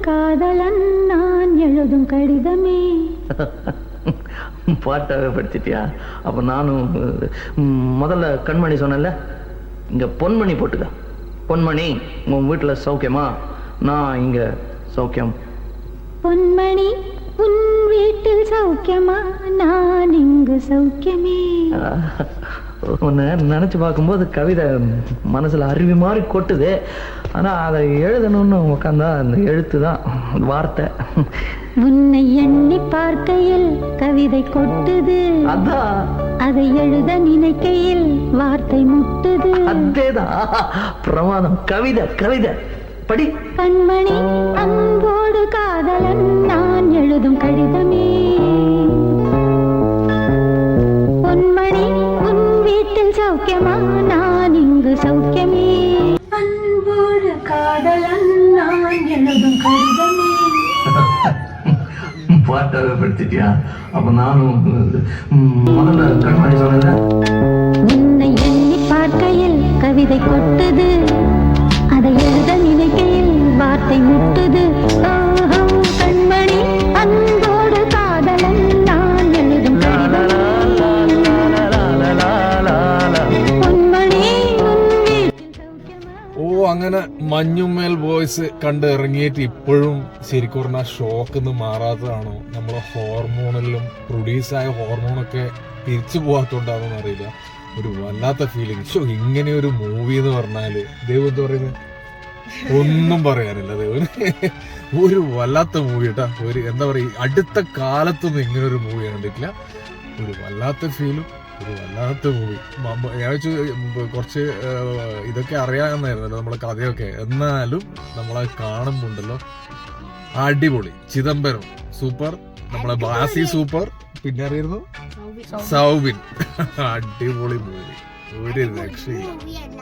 காதலன் நான் எழுதும் கடிதமே. பாட்டாவே படிச்சிட்டியா? அப்போ நானும் முதல்ல கண்மணி சொன்னேன்ல? இங்கே பொன்மணி போட்டுக்க. பொன்மணி உன் வீட்டில் சௌக்கியமா? நான் இங்கே சௌக்கியம். பொன்மணி உன் வீட்டில் சௌக்கியமா? நான் இங்கு சௌக்கியமே. உன்னை நினச்சி பார்க்கும்போது கவிதை மனசில் அருவி மாதிரி கொட்டுது. ஆனால் அதை எழுதணும்னு உட்காந்தா அந்த எழுத்து தான் வார்த்தை. உன்னை எண்ணி பார்க்கையில் கவிதை கொட்டுது. அதான் அதை எழுத நினைக்கையில் வார்த்தை முட்டுது. அதேதான். பிரமாதம். கவிதை கவிதை. படி. கண்மணி அன்போடு காதலன் நான் எழுதும் கடிதமே வீட்டில் சௌக்கியமா நான் இங்கு சௌக்கியமே. அன்போடு காதலன் நான் எழுதும் கடிதமே. பாட்டாவே படிச்சிட்டியா? அப்போ நானும் முதல்ல கண்மணி சொன்னேன்ல? உன்னை எண்ணி பார்க்கையில் கவிதை கொட்டுது. அதை எழுத நினைக்கையில் வார்த்தை முட்டுது. അങ്ങനെ മഞ്ഞുമേൽ ബോയ്സ് കണ്ട് ഇറങ്ങിയിട്ട് ഇപ്പോഴും ശരിക്കും പറഞ്ഞാൽ ഷോക്ക് നിന്ന് മാറാത്തതാണോ. നമ്മളെ ഹോർമോണിലും പ്രൊഡ്യൂസായ ഹോർമോണൊക്കെ തിരിച്ചു പോകാത്തോണ്ടാണെന്ന് അറിയില്ല. ഒരു വല്ലാത്ത ഫീലിംഗ് ഷോ ഇങ്ങനെ ഒരു മൂവി എന്ന് പറഞ്ഞാൽ ദൈവം എന്താ പറയുന്നത് ഒന്നും പറയാനില്ല ദൈവം ഒരു വല്ലാത്ത മൂവി കേട്ടാ ഒരു എന്താ പറയുക അടുത്ത കാലത്തൊന്നും ഇങ്ങനെ ഒരു മൂവി കണ്ടിട്ടില്ല. ഒരു വല്ലാത്ത ഫീലും ഒരു വല്ലാത്ത മൂവി ഞാൻ വെച്ചു കുറച്ച് ഇതൊക്കെ അറിയാമെന്നായിരുന്നല്ലോ നമ്മളെ കഥയൊക്കെ. എന്നാലും നമ്മളെ കാണുമ്പോണ്ടല്ലോ. അടിപൊളി. ചിദംബരം. സൂപ്പർ. നമ്മളെ ബാസി സൂപ്പർ. പിന്നെ അറിയായിരുന്നു സൗബിൻ. അടിപൊളി മൂവി ഒരു രക്ഷയില്ല.